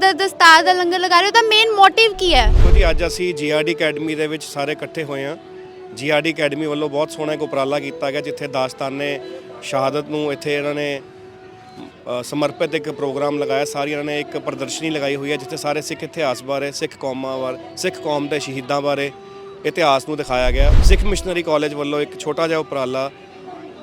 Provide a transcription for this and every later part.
ਇਹਦਾ ਦਸਤਾਰ ਦਾ ਲੰਗਰ ਲਗਾ ਰਹੇ ਹੋ ਤਾਂ ਮੇਨ ਮੋਟਿਵ ਕੀ ਹੈ? ਦੇਖੋ ਜੀ ਅੱਜ ਅਸੀਂ ਜੀਆਰਡੀ ਅਕੈਡਮੀ ਦੇ ਵਿੱਚ ਸਾਰੇ ਇਕੱਠੇ ਹੋਏ ਹਾਂ। ਜੀਆਰਡੀ ਅਕੈਡਮੀ ਵੱਲੋਂ ਬਹੁਤ ਸੋਹਣਾ ਇੱਕ ਉਪਰਾਲਾ ਕੀਤਾ ਗਿਆ ਜਿੱਥੇ ਦਾਸਤਾਨੇ ਸ਼ਹਾਦਤ ਨੂੰ ਇੱਥੇ ਇਹਨਾਂ ਨੇ ਅ, ਸਮਰਪਿਤ ਇੱਕ ਪ੍ਰੋਗਰਾਮ ਲਗਾਇਆ। ਸਾਰੀ ਇਹਨਾਂ ਨੇ ਇੱਕ ਪ੍ਰਦਰਸ਼ਨੀ ਲਗਾਈ ਹੋਈ ਹੈ ਜਿੱਥੇ ਸਾਰੇ ਸਿੱਖ ਇਤਿਹਾਸ ਬਾਰੇ ਸਿੱਖ ਕੌਮਾਂ ਬਾਰੇ ਸਿੱਖ ਕੌਮ ਦੇ ਸ਼ਹੀਦਾਂ ਬਾਰੇ ਇਤਿਹਾਸ ਨੂੰ ਦਿਖਾਇਆ ਗਿਆ। ਸਿੱਖ ਮਿਸ਼ਨਰੀ ਕਾਲਜ ਵੱਲੋਂ ਇੱਕ ਛੋਟਾ ਜਿਹਾ ਉਪਰਾਲਾ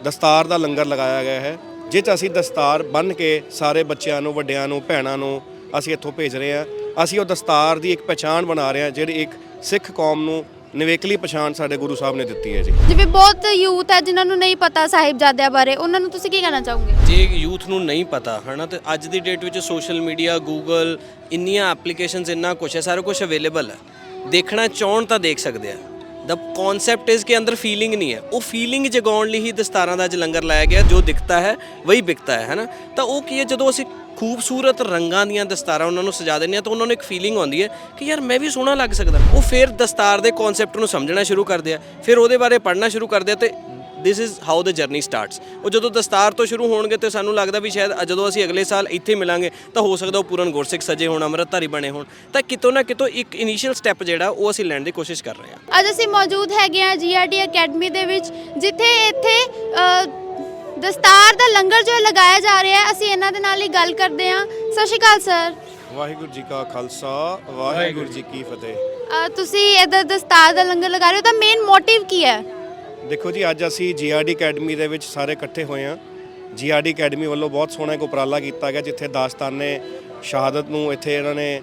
ਦਸਤਾਰ ਦਾ ਲੰਗਰ ਲਗਾਇਆ ਗਿਆ ਹੈ ਜਿਸ 'ਚ ਅਸੀਂ ਦਸਤਾਰ ਬੰਨ੍ਹ ਕੇ ਸਾਰੇ ਬੱਚਿਆਂ ਨੂੰ ਵੱਡਿਆਂ ਨੂੰ ਭੈਣਾਂ ਨੂੰ ਅਸੀਂ ਇੱਥੋਂ ਭੇਜ ਰਹੇ ਹਾਂ। ਅਸੀਂ ਉਹ ਦਸਤਾਰ ਦੀ ਇੱਕ ਪਛਾਣ ਬਣਾ ਰਹੇ ਹਾਂ ਜਿਹੜੀ ਇੱਕ ਸਿੱਖ ਕੌਮ ਨੂੰ ਨਿਵੇਕਲੀ ਪਛਾਣ ਸਾਡੇ ਗੁਰੂ ਸਾਹਿਬ ਨੇ ਦਿੱਤੀ ਹੈ ਜੀ। ਜਿਵੇਂ ਬਹੁਤ ਯੂਥ ਹੈ ਜਿਨ੍ਹਾਂ ਨੂੰ ਨਹੀਂ ਪਤਾ ਸਾਹਿਬਜ਼ਾਦਿਆਂ ਬਾਰੇ ਉਹਨਾਂ ਨੂੰ ਤੁਸੀਂ ਕੀ ਕਹਿਣਾ ਚਾਹੋਗੇ? ਜੇ ਯੂਥ ਨੂੰ ਨਹੀਂ ਪਤਾ ਹਨਾ ਤੇ ਅੱਜ ਦੀ ਡੇਟ ਵਿੱਚ ਸੋਸ਼ਲ ਮੀਡੀਆ ਗੂਗਲ ਇੰਨੀਆਂ ਐਪਲੀਕੇਸ਼ਨਸ ਇੰਨਾ ਕੁਛ ਹੈ ਸਾਰਾ ਕੁਝ ਅਵੇਲੇਬਲ ਹੈ। ਦੇਖਣਾ ਚਾਹਣ ਤਾਂ ਦੇਖ ਸਕਦੇ ਆ। ਦ ਕਨਸੈਪਟ ਇਜ਼ ਕਿ ਅੰਦਰ ਫੀਲਿੰਗ ਨਹੀਂ ਹੈ ਉਹ ਫੀਲਿੰਗ ਜਗਾਉਣ ਲਈ ਹੀ ਦਸਤਾਰਾਂ ਦਾ ਅੱਜ ਲੰਗਰ ਲਾਇਆ ਗਿਆ ਜੋ ਦਿਖਤਾ ਹੈ ਵਹੀ ਵਿਕਤਾ ਹੈ ਹਨਾ ਤਾਂ ਉਹ ਕੀ ਹੈ ਜਦੋਂ ਅਸੀਂ ਖੂਬਸੂਰਤ ਰੰਗਾਂ ਦੀਆਂ ਦਸਤਾਰਾਂ ਉਹਨਾਂ ਨੂੰ ਸਜਾ ਦਿੰਦੇ ਆ ਤਾਂ ਉਹਨਾਂ ਨੂੰ ਇੱਕ ਫੀਲਿੰਗ ਆਉਂਦੀ ਹੈ ਕਿ ਯਾਰ ਮੈਂ ਵੀ ਸੋਹਣਾ ਲੱਗ ਸਕਦਾ ਉਹ ਫਿਰ ਦਸਤਾਰ ਦੇ ਕਨਸੈਪਟ ਨੂੰ ਸਮਝਣਾ ਸ਼ੁਰੂ ਕਰਦੇ ਆ ਫਿਰ ਉਹਦੇ ਬਾਰੇ ਪੜ੍ਹਨਾ ਸ਼ੁਰੂ ਕਰਦੇ ਆ ਤੇ this is how the journey starts ਉਹ ਜਦੋਂ ਦਸਤਾਰ ਤੋਂ ਸ਼ੁਰੂ ਹੋਣਗੇ ਤੇ ਸਾਨੂੰ ਲੱਗਦਾ ਵੀ ਸ਼ਾਇਦ ਜਦੋਂ ਅਸੀਂ ਅਗਲੇ ਸਾਲ ਇੱਥੇ ਮਿਲਾਂਗੇ ਤਾਂ ਹੋ ਸਕਦਾ ਉਹ ਪੂਰਨ ਗੁਰਸਿੱਖ ਸਜੇ ਹੋਣ ਅੰਮ੍ਰਿਤਧਾਰੀ ਬਣੇ ਹੋਣ। ਤਾਂ ਕਿਤੋਂ ਨਾ ਕਿਤੋਂ ਇੱਕ ਇਨੀਸ਼ੀਅਲ ਸਟੈਪ ਜਿਹੜਾ ਉਹ ਅਸੀਂ ਲੈਣ ਦੀ ਕੋਸ਼ਿਸ਼ ਕਰ ਰਹੇ ਹਾਂ। ਅੱਜ ਅਸੀਂ ਮੌਜੂਦ ਹੈਗੇ ਆ ਜੀਆਰਡੀ ਅਕੈਡਮੀ ਦੇ ਵਿੱਚ ਜਿੱਥੇ ਇੱਥੇ ਦਸਤਾਰ ਦਾ ਲੰਗਰ ਜੋ ਲਗਾਇਆ ਜਾ ਰਿਹਾ ਹੈ ਅਸੀਂ ਇਹਨਾਂ ਦੇ ਨਾਲ ਹੀ ਗੱਲ ਕਰਦੇ ਹਾਂ। ਸਤਿ ਸ਼੍ਰੀ ਅਕਾਲ ਸਰ। ਵਾਹਿਗੁਰੂ ਜੀ ਕਾ ਖਾਲਸਾ ਵਾਹਿਗੁਰੂ ਜੀ ਕੀ ਫਤਿਹ। ਤੁਸੀਂ ਇਹਦਾ ਦਸਤਾਰ ਦਾ ਲੰਗਰ ਲਗਾ ਰਹੇ ਹੋ ਤਾਂ ਮੇਨ ਮੋਟਿਵ ਕੀ ਹੈ? ਦੇਖੋ ਜੀ, ਅੱਜ ਅਸੀਂ ਜੀਆਰਡੀ ਅਕੈਡਮੀ ਦੇ ਵਿੱਚ ਸਾਰੇ ਇਕੱਠੇ ਹੋਏ ਹਾਂ। ਜੀਆਰਡੀ ਅਕੈਡਮੀ ਵੱਲੋਂ ਬਹੁਤ ਸੋਹਣਾ ਇੱਕ ਉਪਰਾਲਾ ਕੀਤਾ ਗਿਆ, ਜਿੱਥੇ ਦਾਸਤਾਨੇ ਸ਼ਹਾਦਤ ਨੂੰ ਇੱਥੇ ਇਹਨਾਂ ਨੇ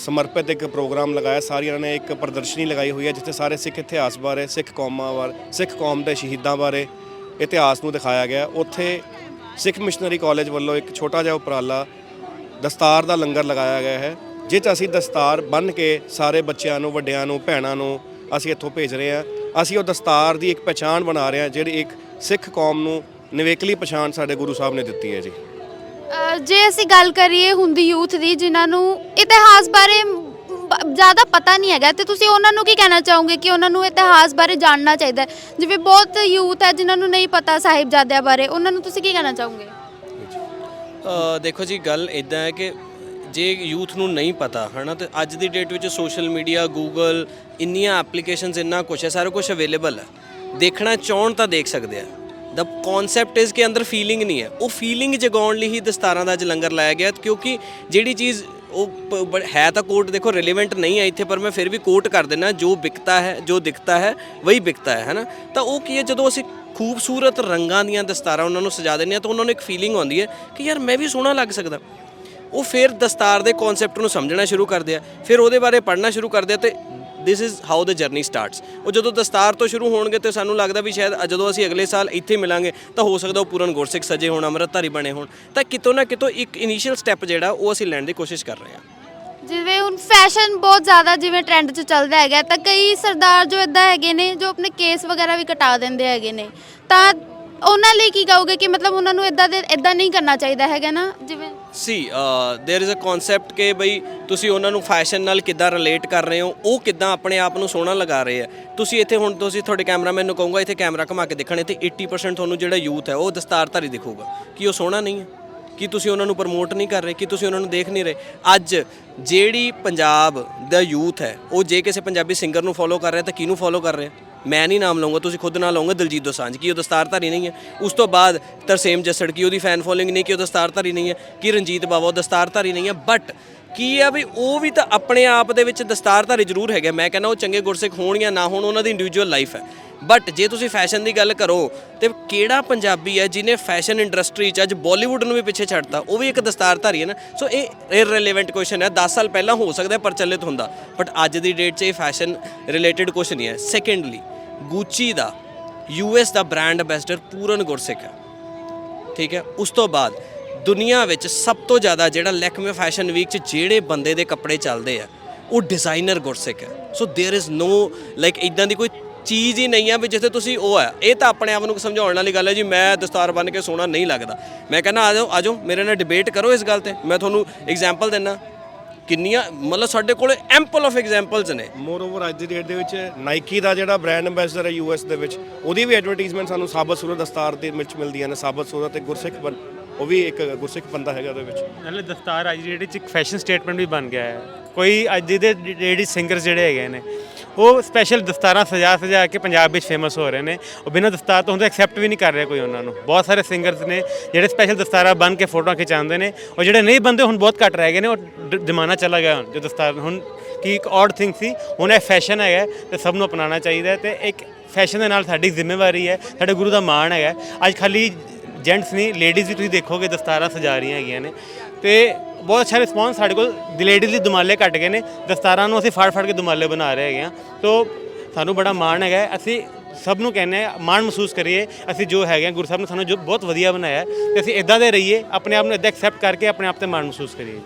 ਸਮਰਪਿਤ ਇੱਕ ਪ੍ਰੋਗਰਾਮ ਲਗਾਇਆ। ਸਾਰੀ ਇਹਨਾਂ ਨੇ ਇੱਕ ਪ੍ਰਦਰਸ਼ਨੀ ਲਗਾਈ ਹੋਈ ਹੈ, ਜਿੱਥੇ ਸਾਰੇ ਸਿੱਖ ਇਤਿਹਾਸ ਬਾਰੇ, ਸਿੱਖ ਕੌਮਾਂ ਬਾਰੇ, ਸਿੱਖ ਕੌਮ ਦੇ ਸ਼ਹੀਦਾਂ ਬਾਰੇ ਇਤਿਹਾਸ ਨੂੰ ਦਿਖਾਇਆ ਗਿਆ। ਉੱਥੇ ਸਿੱਖ ਮਿਸ਼ਨਰੀ ਕਾਲਜ ਵੱਲੋਂ ਇੱਕ ਛੋਟਾ ਜਿਹਾ ਉਪਰਾਲਾ ਦਸਤਾਰ ਦਾ ਲੰਗਰ ਲਗਾਇਆ ਗਿਆ ਹੈ ਜਿਸ 'ਚ ਅਸੀਂ ਦਸਤਾਰ ਬੰਨ੍ਹ ਕੇ ਸਾਰੇ ਬੱਚਿਆਂ ਨੂੰ, ਵੱਡਿਆਂ ਨੂੰ, ਭੈਣਾਂ ਨੂੰ ਅਸੀਂ ਇੱਥੋਂ ਭੇਜ ਰਹੇ ਹਾਂ। ਅਸੀਂ ਉਹ ਦਸਤਾਰ ਦੀ ਇੱਕ ਪਛਾਣ ਬਣਾ ਰਹੇ ਹਾਂ ਜਿਹੜੀ ਇੱਕ ਸਿੱਖ ਕੌਮ ਨੂੰ ਨਿਵੇਕਲੀ ਪਛਾਣ ਸਾਡੇ ਗੁਰੂ ਸਾਹਿਬ ਨੇ ਦਿੱਤੀ ਹੈ ਜੀ। ਜੇ ਅਸੀਂ ਗੱਲ ਕਰੀਏ ਹੁੰਦੀ ਯੂਥ ਦੀ ਜਿਨ੍ਹਾਂ ਨੂੰ ਇਤਿਹਾਸ ਬਾਰੇ ਬ- ਜ਼ਿਆਦਾ ਪਤਾ ਨਹੀਂ ਹੈਗਾ ਤੇ ਤੁਸੀਂ ਉਹਨਾਂ ਨੂੰ ਕੀ ਕਹਿਣਾ ਚਾਹੋਗੇ ਕਿ ਉਹਨਾਂ ਨੂੰ ਇਤਿਹਾਸ ਬਾਰੇ ਜਾਣਨਾ ਚਾਹੀਦਾ ਹੈ? ਜਿਵੇਂ ਬਹੁਤ ਯੂਥ ਹੈ ਜਿਨ੍ਹਾਂ ਨੂੰ ਨਹੀਂ ਪਤਾ ਸਾਹਿਬਜ਼ਾਦਿਆਂ ਬਾਰੇ ਉਹਨਾਂ ਨੂੰ ਤੁਸੀਂ ਕੀ ਕਹਿਣਾ ਚਾਹੋਗੇ? ਅ, ਦੇਖੋ ਜੀ ਗੱਲ ਇਦਾਂ ਹੈ ਕਿ ਜੇ ਯੂਥ ਨੂੰ ਨਹੀਂ ਪਤਾ, ਹਨਾ, ਤੇ ਅੱਜ ਦੀ ਡੇਟ ਵਿੱਚ ਸੋਸ਼ਲ ਮੀਡੀਆ ਗੂਗਲ ਇੰਨੀਆਂ ਐਪਲੀਕੇਸ਼ਨਸ ਇੰਨਾ ਕੁਛ ਹੈ, ਸਾਰਾ ਕੁਝ ਅਵੇਲੇਬਲ ਹੈ। ਦੇਖਣਾ ਚਾਹਣ ਤਾਂ ਦੇਖ ਸਕਦੇ ਆ। ਦਾ ਕਨਸੈਪਟ ਇਜ਼ ਕਿ ਅੰਦਰ ਫੀਲਿੰਗ ਨਹੀਂ ਹੈ। ਉਹ ਫੀਲਿੰਗ ਜਗਾਉਣ ਲਈ ਹੀ ਦਸਤਾਰਾਂ ਦਾ ਅੱਜ ਲੰਗਰ ਲਾਇਆ ਗਿਆ, ਕਿਉਂਕਿ ਜਿਹੜੀ ਚੀਜ਼ ਉਹ ਪ- ਹੈ ਤਾਂ ਕੋਟ ਦੇਖੋ ਰਿਲੇਵੈਂਟ ਨਹੀਂ ਹੈ ਇੱਥੇ, ਪਰ ਮੈਂ ਫਿਰ ਵੀ ਕੋਟ ਕਰ ਦਿੰਦਾ, ਜੋ ਵਿਕਤਾ ਹੈ, ਜੋ ਦਿਖਤਾ ਹੈ, ਵਹੀ ਵਿਕਤਾ ਹੈ, ਹਨਾ। ਤਾਂ ਉਹ ਕੀ ਹੈ, ਜਦੋਂ ਅਸੀਂ ਖੂਬਸੂਰਤ ਰੰਗਾਂ ਦੀਆਂ ਦਸਤਾਰਾਂ ਉਹਨਾਂ ਨੂੰ ਸਜਾ ਦਿੰਦੇ ਆ ਤਾਂ ਉਹਨਾਂ ਨੂੰ ਇੱਕ ਫੀਲਿੰਗ ਆਉਂਦੀ ਹੈ ਕਿ ਯਾਰ ਮੈਂ ਵੀ ਸੋਹਣਾ ਲੱਗ ਸਕਦਾ। ਉਹ ਫਿਰ ਦਸਤਾਰ ਦੇ ਕਨਸੈਪਟ ਨੂੰ ਸਮਝਣਾ ਸ਼ੁਰੂ ਕਰਦੇ ਆ, ਫਿਰ ਉਹਦੇ ਬਾਰੇ ਪੜ੍ਹਨਾ ਸ਼ੁਰੂ ਕਰਦੇ ਆ ਤੇ this is how the journey starts ਉਹ ਜਦੋਂ ਦਸਤਾਰ ਤੋਂ ਸ਼ੁਰੂ ਹੋਣਗੇ ਤੇ ਸਾਨੂੰ ਲੱਗਦਾ ਵੀ ਸ਼ਾਇਦ ਜਦੋਂ ਅਸੀਂ ਅਗਲੇ ਸਾਲ ਇੱਥੇ ਮਿਲਾਂਗੇ ਤਾਂ ਹੋ ਸਕਦਾ ਉਹ ਪੂਰਨ ਗੁਰਸਿੱਖ ਸਜੇ ਹੋਣ, ਅੰਮ੍ਰਿਤਧਾਰੀ ਬਣੇ ਹੋਣ। ਤਾਂ ਕਿਤੋਂ ਨਾ ਕਿਤੋਂ ਇੱਕ ਇਨੀਸ਼ੀਅਲ ਸਟੈਪ ਜਿਹੜਾ ਉਹ ਅਸੀਂ ਲੈਣ ਦੀ ਕੋਸ਼ਿਸ਼ ਕਰ ਰਹੇ ਹਾਂ ਜਿਵੇਂ ਹੁਣ ਫੈਸ਼ਨ ਬਹੁਤ ਜ਼ਿਆਦਾ ਜਿਵੇਂ ਟ੍ਰੈਂਡ 'ਚ ਚੱਲਦਾ ਹੈਗਾ, ਤਾਂ ਕਈ ਸਰਦਾਰ ਜੋ ਇਦਾਂ ਹੈਗੇ ਨੇ, ਜੋ ਆਪਣੇ ਕੇਸ ਵਗੈਰਾ ਵੀ ਕਟਾ ਦਿੰਦੇ ਹੈਗੇ ਨੇ। ਤਾਂ ਉਹਨਾਂ ਲਈ ਕੀ ਕਹੋਗੇ ਕਿ ਮਤਲਬ ਉਹਨਾਂ ਨੂੰ ਇਦਾਂ ਦੇ, ਇਦਾਂ ਨਹੀਂ ਕਰਨਾ ਚਾਹੀਦਾ ਹੈਗਾ ਨਾ? ਜਿਵੇਂ see there is a concept ਕਿ ਬਈ ਤੁਸੀਂ ਉਹਨਾਂ ਨੂੰ ਫੈਸ਼ਨ ਨਾਲ ਕਿੱਦਾਂ ਰਿਲੇਟ ਕਰ ਰਹੇ ਹੋ ਉਹ ਕਿੱਦਾਂ ਆਪਣੇ ਆਪ ਨੂੰ ਸੋਹਣਾ ਲਗਾ ਰਹੇ ਆ ਤੁਸੀਂ ਇੱਥੇ ਹੁਣ ਤੁਸੀਂ ਤੁਹਾਡੇ ਕੈਮਰਾਮੈਨ ਨੂੰ ਕਹੂੰਗਾ ਇੱਥੇ ਕੈਮਰਾ ਘੁਮਾ ਕੇ ਦੇਖਣ ਇੱਥੇ 80% ਤੁਹਾਨੂੰ ਜਿਹੜਾ ਯੂਥ ਹੈ ਉਹ ਦਸਤਾਰਧਾਰੀ ਦਿਖੂਗਾ ਕੀ ਉਹ ਸੋਹਣਾ ਨਹੀਂ ਹੈ ਕੀ ਤੁਸੀਂ ਉਹਨਾਂ ਨੂੰ ਪ੍ਰਮੋਟ ਨਹੀਂ ਕਰ ਰਹੇ ਕੀ ਤੁਸੀਂ ਉਹਨਾਂ ਨੂੰ ਦੇਖ ਨਹੀਂ ਰਹੇ ਅੱਜ ਜਿਹੜੀ ਪੰਜਾਬ ਦਾ ਯੂਥ ਹੈ ਉਹ ਜੇ ਕਿਸੇ ਪੰਜਾਬੀ ਸਿੰਗਰ ਨੂੰ ਫੋਲੋ ਕਰ ਰਿਹਾ ਤਾਂ ਕਿਹਨੂੰ ਫੋਲੋ ਕਰ ਰਿਹਾ ਮੈਂ ਨਹੀਂ ਨਾਮ ਲਵਾਂਗਾ ਤੁਸੀਂ ਖੁਦ ਨਾਲ ਲਓਗੇ, ਦਲਜੀਤ ਦੋਸਾਂਝ, ਕੀ ਉਹ ਦਸਤਾਰਧਾਰੀ ਨਹੀਂ ਹੈ। ਉਸ ਤੋਂ ਬਾਅਦ ਤਰਸੇਮ ਜੱਸੜ, ਕੀ ਉਹਦੀ ਫੈਨ ਫੋਲੋਇੰਗ ਨਹੀਂ, ਕਿ ਉਹ ਦਸਤਾਰਧਾਰੀ ਨਹੀਂ ਹੈ, ਕਿ ਰਣਜੀਤ ਬਾਵਾ, ਉਹ ਦਸਤਾਰਧਾਰੀ ਨਹੀਂ ਹੈ। ਬਟ ਕੀ ਆ ਵੀ ਉਹ ਵੀ ਤਾਂ ਆਪਣੇ ਆਪ ਦੇ ਵਿੱਚ ਦਸਤਾਰਧਾਰੀ ਜ਼ਰੂਰ ਹੈਗੇ ਮੈਂ ਕਹਿੰਦਾ ਉਹ ਚੰਗੇ ਗੁਰਸਿੱਖ ਹੋਣ ਜਾਂ ਨਾ ਹੋਣ, ਉਹਨਾਂ ਦੀ ਇੰਡੀਵਿਜੂਅਲ ਲਾਈਫ ਹੈ। ਬਟ ਜੇ ਤੁਸੀਂ ਫੈਸ਼ਨ ਦੀ ਗੱਲ ਕਰੋ, ਤੇ ਕਿਹੜਾ ਪੰਜਾਬੀ ਹੈ ਜਿਹਨੇ ਫੈਸ਼ਨ ਇੰਡਸਟਰੀ 'ਚ ਅੱਜ ਬਾਲੀਵੁੱਡ ਨੂੰ ਵੀ ਪਿੱਛੇ ਛੱਡਤਾ? ਉਹ ਵੀ ਇੱਕ ਦਸਤਾਰਧਾਰੀ ਹੈ ਨਾ। ਸੋ ਇਹ ਇਰਰੈਲੇਵੈਂਟ ਕੁਐਸਚਨ ਹੈ। 10 ਸਾਲ ਪਹਿਲਾਂ ਹੋ ਸਕਦਾ ਪ੍ਰਚਲਿਤ ਹੁੰਦਾ। ਬਟ ਅੱਜ ਦੀ ਡੇਟ 'ਚ ਇਹ ਫੈਸ਼ਨ ਰਿਲੇਟਡ ਕੁਐਸਚਨ ਨਹੀਂ ਹੈ। ਸੈਕੰਡਲੀ ਗੂਚੀ ਦਾ ਯੂਐਸ ਦਾ ਬ੍ਰਾਂਡ ਐਂਬੈਸਡਰ ਪੂਰਨ ਗੁਰਸਿੱਖ ਹੈ ਠੀਕ ਹੈ ਉਸ ਤੋਂ ਬਾਅਦ ਦੁਨੀਆ ਵਿੱਚ ਸਭ ਤੋਂ ਜ਼ਿਆਦਾ ਜਿਹੜਾ ਲੈਕਮੇ ਫੈਸ਼ਨ ਵੀਕ 'ਚ ਜਿਹੜੇ ਬੰਦੇ ਦੇ ਕੱਪੜੇ ਚੱਲਦੇ ਆ ਉਹ ਡਿਜ਼ਾਈਨਰ ਗੁਰਸਿੱਖ ਹੈ so there is no like ਇਦਾਂ ਦੀ ਕੋਈ ਚੀਜ਼ ਹੀ ਨਹੀਂ ਆ ਵੀ ਜਿੱਥੇ ਤੁਸੀਂ ਉਹ ਆ ਇਹ ਤਾਂ ਆਪਣੇ ਆਪ ਨੂੰ ਸਮਝਾਉਣ ਵਾਲੀ ਗੱਲ ਹੈ ਜੀ ਮੈਂ ਦਸਤਾਰ ਬੰਨ ਕੇ ਸੋਹਣਾ ਨਹੀਂ ਲੱਗਦਾ ਮੈਂ ਕਹਿੰਦਾ ਆ ਜਾਓ ਆ ਜਾਓ ਮੇਰੇ ਨਾਲ ਡਿਬੇਟ ਕਰੋ ਇਸ ਗੱਲ ਤੇ ਮੈਂ ਤੁਹਾਨੂੰ ਐਗਜ਼ਾਮਪਲ ਦਿੰਨਾ ਕਿੰਨੀਆਂ ਮਤਲਬ ਸਾਡੇ ਕੋਲ ਐਂਪਲ ਆਫ ਐਗਜ਼ਾਮਪਲਸ ਨੇ। ਮੋਰ ਓਵਰ ਅੱਜ ਦੀ ਡੇਟ ਦੇ ਵਿੱਚ ਨਾਈਕੀ ਦਾ ਜਿਹੜਾ ਬ੍ਰਾਂਡ ਐਂਬੈਸਡਰ ਹੈ ਯੂਐਸ ਦੇ ਵਿੱਚ ਉਹਦੀ ਵੀ ਐਡਵਰਟਾਈਜ਼ਮੈਂਟ ਸਾਨੂੰ ਸਾਬਤ ਸੂਰਤ ਦਸਤਾਰ ਦੇ ਵਿੱਚ ਮਿਲਦੀਆਂ ਨੇ। ਸਾਬਤ ਸੂਰਤ ਤੇ ਗੁਰਸਿੱਖ ਉਹ ਵੀ ਇੱਕ ਗੁਰਸਿੱਖ ਬੰਦਾ ਹੈਗਾ ਉਹਦੇ ਵਿੱਚ। ਨਾਲੇ ਦਸਤਾਰ ਅੱਜ ਦੀ ਡੇਟ 'ਚ ਇੱਕ ਫੈਸ਼ਨ ਸਟੇਟਮੈਂਟ ਵੀ ਬਣ ਗਿਆ ਹੈ। ਕੋਈ ਅੱਜ ਦੇ ਲੇਡੀ ਸਿੰਗਰਸ ਜਿਹੜੇ ਹੈਗੇ ਨੇ ਉਹ ਸਪੈਸ਼ਲ ਦਸਤਾਰਾਂ ਸਜਾ ਸਜਾ ਕੇ ਪੰਜਾਬ ਵਿੱਚ ਫੇਮਸ ਹੋ ਰਹੇ ਨੇ। ਉਹ ਬਿਨਾਂ ਦਸਤਾਰ ਤੋਂ ਹੁੰਦੇ ਐਕਸੈਪਟ ਵੀ ਨਹੀਂ ਕਰ ਰਿਹਾ ਕੋਈ ਉਹਨਾਂ ਨੂੰ। ਬਹੁਤ ਸਾਰੇ ਸਿੰਗਰਸ ਨੇ ਜਿਹੜੇ ਸਪੈਸ਼ਲ ਦਸਤਾਰਾਂ ਬਨ ਕੇ ਫੋਟੋਆਂ ਖਿਚਾਉਂਦੇ ਨੇ ਔਰ ਜਿਹੜੇ ਨਹੀਂ ਬੰਦੇ ਹੁਣ ਬਹੁਤ ਘੱਟ ਰਹਿ ਗਏ ਨੇ। ਉਹ ਡ- ਜ਼ਮਾਨਾ ਚਲਾ ਗਿਆ ਹੁਣ, ਜੋ ਦਸਤਾਰ ਹੁਣ ਕੀ ਇੱਕ ਔਡ ਥਿੰਗ ਸੀ, ਹੁਣ ਇਹ ਫੈਸ਼ਨ ਹੈਗਾ ਤੇ ਸਭ ਨੂੰ ਅਪਣਾਉਣਾ ਚਾਹੀਦਾ ਹੈ ਤੇ ਇੱਕ ਫੈਸ਼ਨ ਦੇ ਨਾਲ ਸਾਡੀ ਜ਼ਿੰਮੇਵਾਰੀ ਹੈ, ਸਾਡੇ ਗੁਰੂ ਦਾ ਮਾਣ ਹੈਗਾ ਅੱਜ ਖਾਲੀ ਜੈਂਟਸ ਨਹੀਂ ਲੇਡੀਜ਼ ਵੀ ਤੁਸੀਂ ਦੇਖੋਗੇ ਦਸਤਾਰਾਂ ਸਜਾ ਰਹੀਆਂ ਹੈਗੀਆਂ ਨੇ। ਤੇ ਬਹੁਤ ਅੱਛਾ ਰਿਸਪੌਂਸ ਸਾਡੇ ਕੋਲ ਲੇਡੀਜ਼ ਲਈ ਦੁਮਾਲੇ ਘਟ ਗਏ ਨੇ। ਦਸਤਾਰਾਂ ਨੂੰ ਅਸੀਂ ਫੜ ਫੜ ਕੇ ਦੁਮਾਲੇ ਬਣਾ ਰਹੇ ਹੈਗੇ ਆ ਤੋ ਸਾਨੂੰ ਬੜਾ ਮਾਣ ਹੈਗਾ ਅਸੀਂ ਸਭ ਨੂੰ ਕਹਿੰਦੇ ਆ ਮਾਣ ਮਹਿਸੂਸ ਕਰੀਏ। ਅਸੀਂ ਜੋ ਹੈਗੇ ਆ ਗੁਰੂ ਸਾਹਿਬ ਨੇ ਸਾਨੂੰ ਜੋ ਬਹੁਤ ਵਧੀਆ ਬਣਾਇਆ ਹੈ। ਤੇ ਅਸੀਂ ਇਦਾਂ ਦੇ ਰਹੀਏ, ਆਪਣੇ ਆਪ ਨੂੰ ਇਦਾਂ ਐਕਸੈਪਟ ਕਰਕੇ ਆਪਣੇ ਆਪ ਤੇ ਮਾਣ ਮਹਿਸੂਸ ਕਰੀਏ।